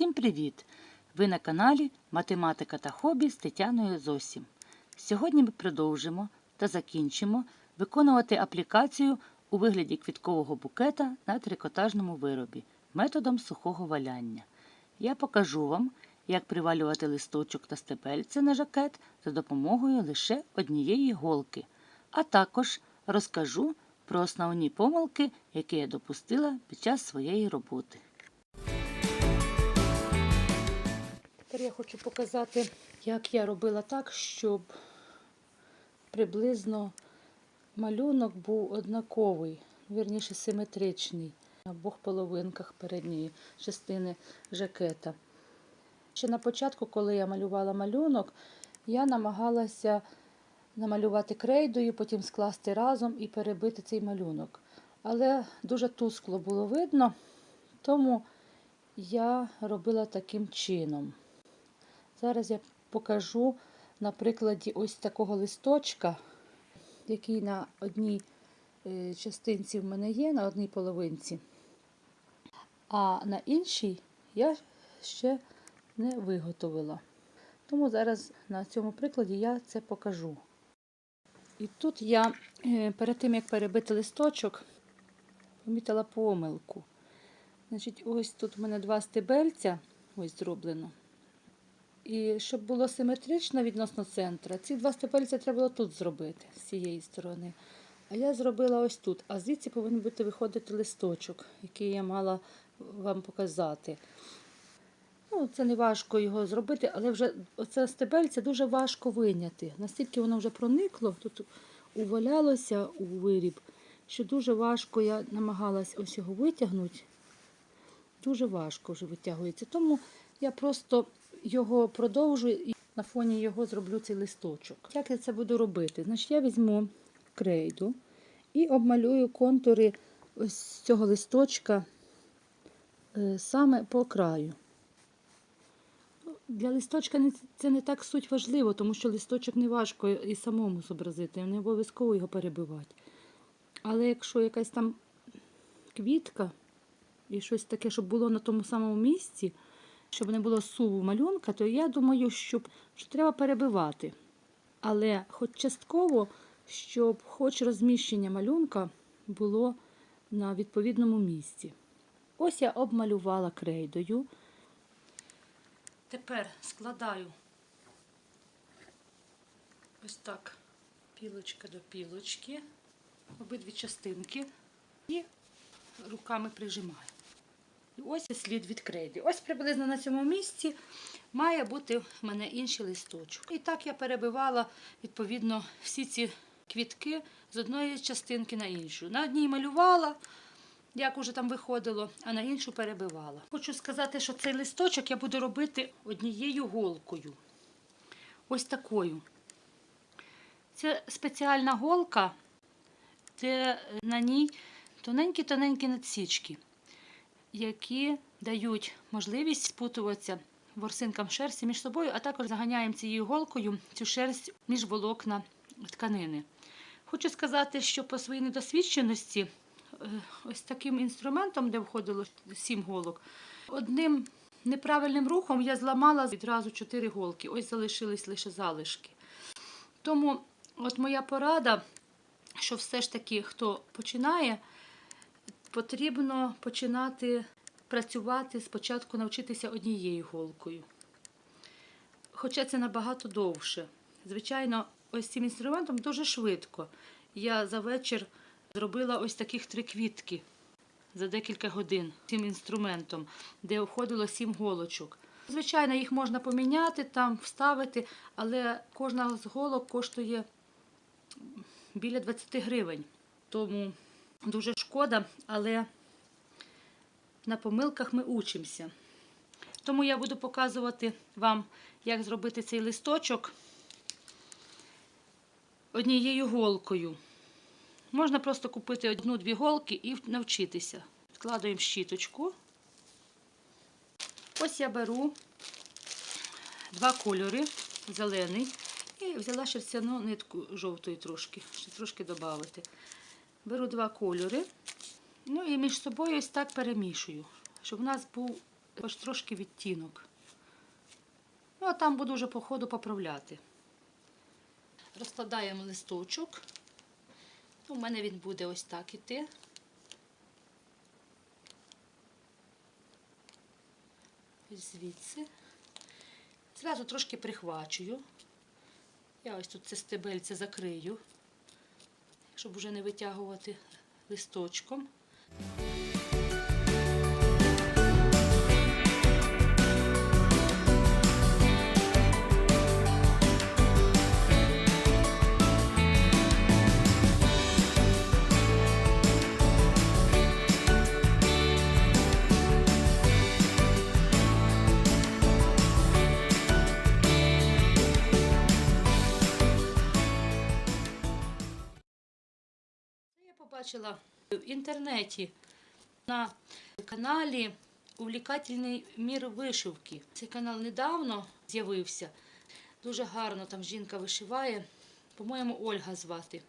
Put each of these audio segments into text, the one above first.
Всім привіт! Ви на каналі Математика та хобі з Тетяною Зосім. Сьогодні ми продовжимо та закінчимо виконувати аплікацію у вигляді квіткового букета на трикотажному виробі методом сухого валяння. Я покажу вам, як привалювати листочок та стебельце на жакет за допомогою лише однієї голки, а також розкажу про основні помилки, які я допустила під час своєї роботи. Тепер я хочу показати, як я робила так, щоб приблизно малюнок був однаковий, вірніше симетричний на обох половинках передньої частини жакета. Ще на початку, коли я малювала малюнок, я намагалася намалювати крейдою, потім скласти разом і перебити цей малюнок. Але дуже тускло було видно, тому я робила таким чином. Зараз я покажу на прикладі ось такого листочка, який на одній е, частинці в мене є, на одній половинці, а на іншій я ще не виготовила. Тому зараз на цьому прикладі я це покажу. І тут я е, перед тим, як перебити листочок, помітила помилку. Значить, ось тут в мене два стебельця, ось зроблено. І щоб було симетрично відносно центра, ці два стебельця треба було тут зробити, з цієї сторони. А я зробила ось тут. А звідси повинен бути виходити листочок, який я мала вам показати. Ну, це не важко його зробити, але вже оце стебельце дуже важко виняти. Настільки воно вже проникло, тут увалялося у виріб, що дуже важко я намагалась ось його витягнути. Дуже важко вже витягується. Тому я просто його продовжую і на фоні його зроблю цей листочок. Як я це буду робити? Значить, я візьму крейду і обмалюю контури ось цього листочка е, саме по краю. Ну, Для листочка це не так суть важливо, тому що листочок не важко і самому зобразити, не обов'язково його перебивати. Але якщо якась там квітка і щось таке, щоб було на тому самому місці, щоб не було суву малюнка, то я думаю, що, що треба перебивати. Але хоч частково, щоб хоч розміщення малюнка було на відповідному місці. Ось я обмалювала крейдою. Тепер складаю ось так пілочка до пілочки, обидві частинки і руками прижимаю. Ось і слід від крейди. Ось приблизно на цьому місці має бути в мене інший листочок. І так я перебивала відповідно всі ці квітки з одної частинки на іншу. На одній малювала, як уже там виходило, а на іншу перебивала. Хочу сказати, що цей листочок я буду робити однією голкою. Ось такою. Це спеціальна голка, де на ній тоненькі-тоненькі надсічки які дають можливість спутуватися ворсинкам шерсті між собою, а також заганяємо цією голкою цю шерсть між волокна тканини. Хочу сказати, що по своїй недосвідченості, е, ось таким інструментом, де входило сім голок, одним неправильним рухом я зламала відразу чотири голки. Ось залишились лише залишки. Тому от моя порада, що все ж таки, хто починає, потрібно починати працювати спочатку навчитися однією голкою. Хоча це набагато довше. Звичайно, ось цим інструментом дуже швидко. Я за вечір зробила ось таких три квітки за декілька годин цим інструментом, де входило сім голочок. Звичайно, їх можна поміняти, там вставити, але кожна з голок коштує біля 20 гривень. Тому Дуже шкода, але на помилках ми учимося. Тому я буду показувати вам, як зробити цей листочок однією голкою. Можна просто купити одну-дві голки і навчитися. Вкладаємо щіточку. Ось я беру два кольори, зелений, і взяла шерстяну нитку жовтої трошки, ще трошки додати. Беру два кольори, ну і між собою ось так перемішую, щоб у нас був хоч трошки відтінок. Ну, а там буду вже по ходу поправляти. Розкладаємо листочок. У мене він буде ось так іти. Ось звідси. Зразу трошки прихвачую. Я ось тут це стебельце закрию, щоб вже не витягувати листочком. Побачила в інтернеті на каналі Увлікательний мір вишивки. Цей канал недавно з'явився. Дуже гарно там жінка вишиває. По-моєму, Ольга звати.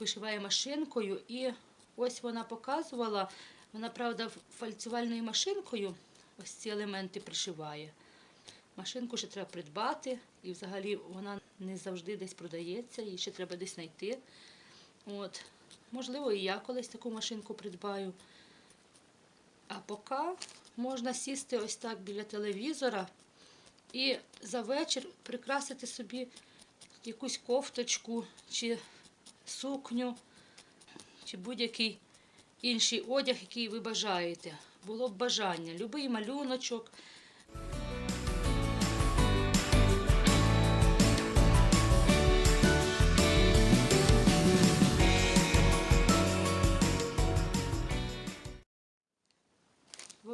Вишиває машинкою, і ось вона показувала. Вона, правда, фальцювальною машинкою ось ці елементи пришиває. Машинку ще треба придбати, і взагалі вона не завжди десь продається, її ще треба десь знайти. От. Можливо, і я колись таку машинку придбаю. А поки можна сісти ось так біля телевізора і за вечір прикрасити собі якусь кофточку чи сукню, чи будь-який інший одяг, який ви бажаєте. Було б бажання, любий малюночок.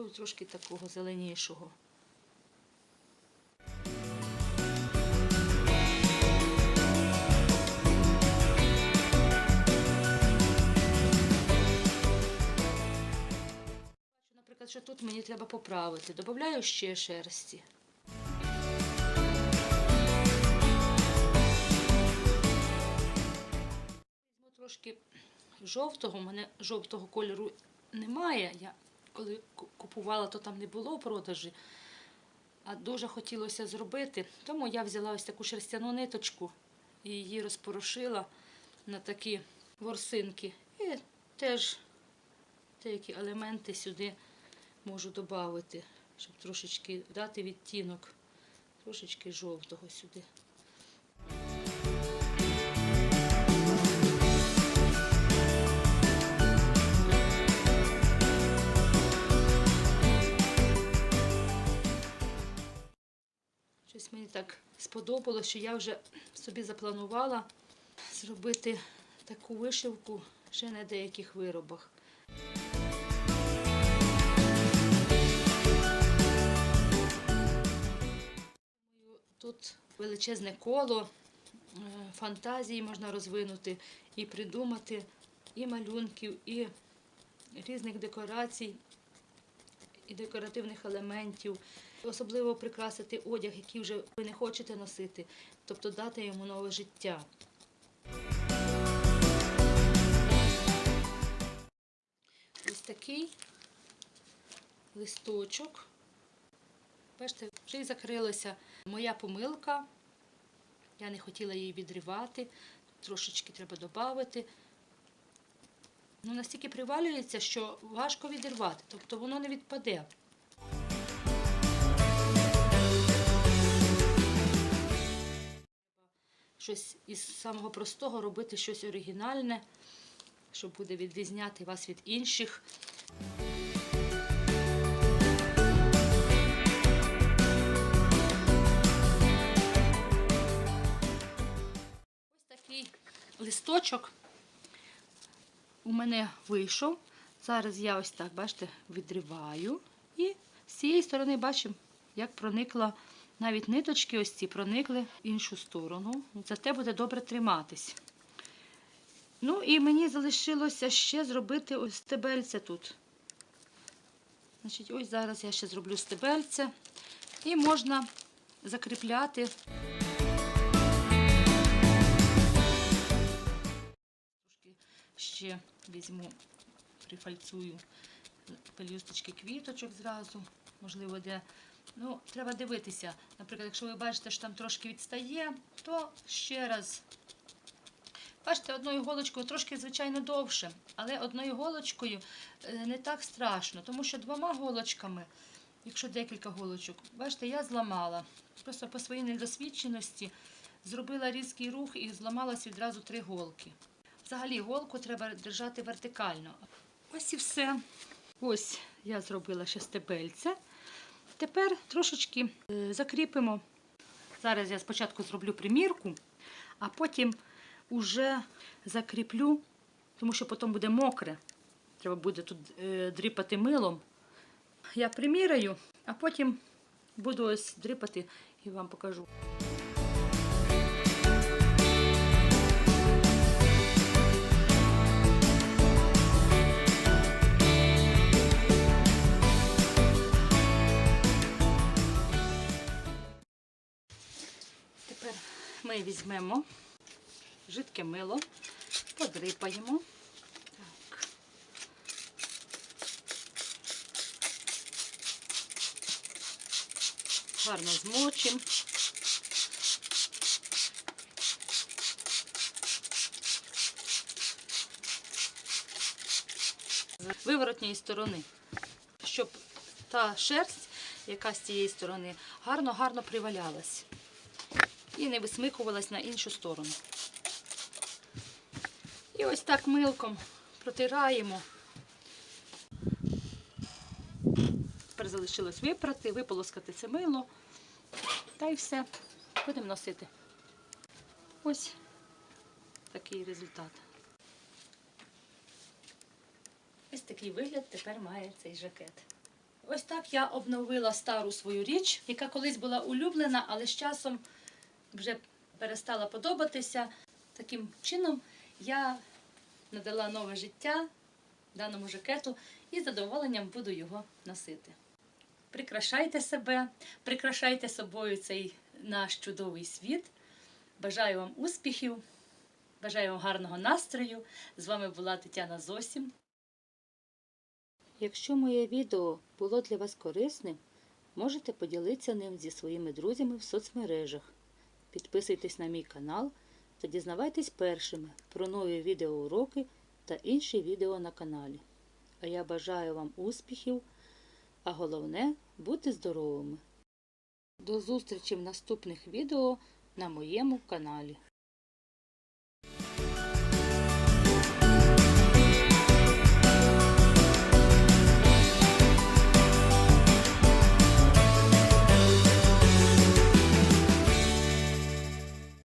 Ви трошки такого зеленішого. Наприклад, що тут мені треба поправити. Добавляю ще шерсті. Трошки жовтого. У мене жовтого кольору немає. Я коли купувала, то там не було в продажі. А дуже хотілося зробити. Тому я взяла ось таку шерстяну ниточку і її розпорошила на такі ворсинки. І теж деякі елементи сюди можу додати, щоб трошечки дати відтінок, трошечки жовтого сюди. Так сподобалося, що я вже собі запланувала зробити таку вишивку ще на деяких виробах. Тут величезне коло е, фантазії можна розвинути і придумати і малюнків, і різних декорацій, і декоративних елементів. Особливо прикрасити одяг, який вже ви не хочете носити, тобто дати йому нове життя. Ось такий листочок. Бачите, вже й закрилася моя помилка. Я не хотіла її відривати, трошечки треба додати. Ну, настільки привалюється, що важко відірвати, тобто воно не відпаде. Щось із самого простого робити щось оригінальне, що буде відрізняти вас від інших. Ось такий листочок у мене вийшов. Зараз я ось так, бачите, відриваю. І з цієї сторони бачимо, як проникла навіть ниточки, ось ці проникли в іншу сторону. Зате буде добре триматись. Ну і мені залишилося ще зробити ось стебельце тут. Значить, ось зараз я ще зроблю стебельце. І можна закріпляти. Трошки ще візьму, прифальцую пелюсточки квіточок зразу. можливо, де. Ну, треба дивитися. Наприклад, якщо ви бачите, що там трошки відстає, то ще раз. Бачите, одною голочкою трошки, звичайно, довше, але одною голочкою е, не так страшно, тому що двома голочками, якщо декілька голочок, бачите, я зламала. Просто по своїй недосвідченості зробила різкий рух і зламалась відразу три голки. Взагалі голку треба держати вертикально. Ось і все. Ось я зробила ще стебельце. Тепер трошечки е, закріпимо. Зараз я спочатку зроблю примірку, а потім уже закріплю, тому що потім буде мокре. Треба буде тут е, дріпати милом. Я приміряю, а потім буду ось дріпати і вам покажу. Ми візьмемо жидке мило, подрипаємо. Так. Гарно змочимо. З виворотньої сторони, щоб та шерсть, яка з цієї сторони, гарно-гарно привалялась і не висмикувалась на іншу сторону. І ось так милком протираємо. Тепер залишилось випрати, виполоскати це мило. Та й все. Будемо носити. Ось такий результат. Ось такий вигляд тепер має цей жакет. Ось так я обновила стару свою річ, яка колись була улюблена, але з часом вже перестала подобатися. Таким чином я надала нове життя даному жакету і з задоволенням буду його носити. Прикрашайте себе, прикрашайте собою цей наш чудовий світ. Бажаю вам успіхів, бажаю вам гарного настрою. З вами була Тетяна Зосім. Якщо моє відео було для вас корисним, можете поділитися ним зі своїми друзями в соцмережах. Підписуйтесь на мій канал та дізнавайтесь першими про нові відеоуроки та інші відео на каналі. А я бажаю вам успіхів, а головне бути здоровими. До зустрічі в наступних відео на моєму каналі.